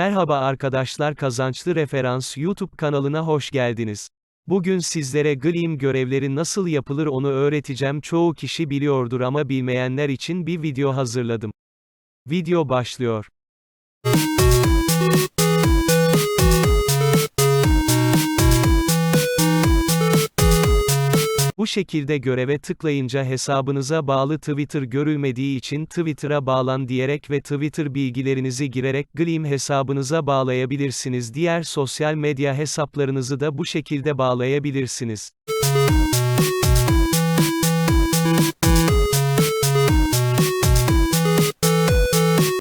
Merhaba arkadaşlar Kazançlı Referans YouTube kanalına hoş geldiniz. Bugün sizlere Gleam görevleri nasıl yapılır onu öğreteceğim. Çoğu kişi biliyordur ama bilmeyenler için bir video hazırladım. Video başlıyor. Bu şekilde göreve tıklayınca hesabınıza bağlı Twitter görülmediği için Twitter'a bağlan diyerek ve Twitter bilgilerinizi girerek Gleam hesabınıza bağlayabilirsiniz. Diğer sosyal medya hesaplarınızı da bu şekilde bağlayabilirsiniz.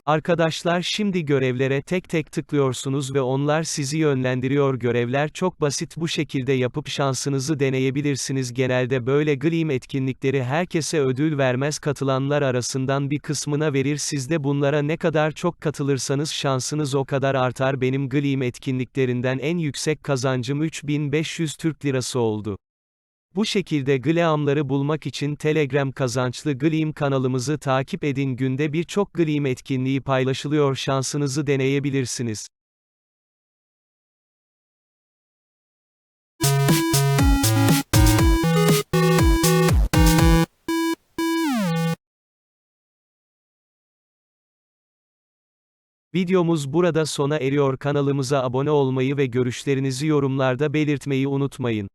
Arkadaşlar şimdi görevlere tek tek tıklıyorsunuz ve onlar sizi yönlendiriyor. Görevler çok basit bu şekilde yapıp şansınızı deneyebilirsiniz. Genelde böyle Gleam etkinlikleri herkese ödül vermez katılanlar arasından bir kısmına verir. Siz de bunlara ne kadar çok katılırsanız şansınız o kadar artar. Benim Gleam etkinliklerinden en yüksek kazancım 3500 Türk Lirası oldu. Bu şekilde Gleam'ları bulmak için Telegram kazançlı Gleam kanalımızı takip edin günde birçok Gleam etkinliği paylaşılıyor şansınızı deneyebilirsiniz. Videomuz burada sona eriyor kanalımıza abone olmayı ve görüşlerinizi yorumlarda belirtmeyi unutmayın.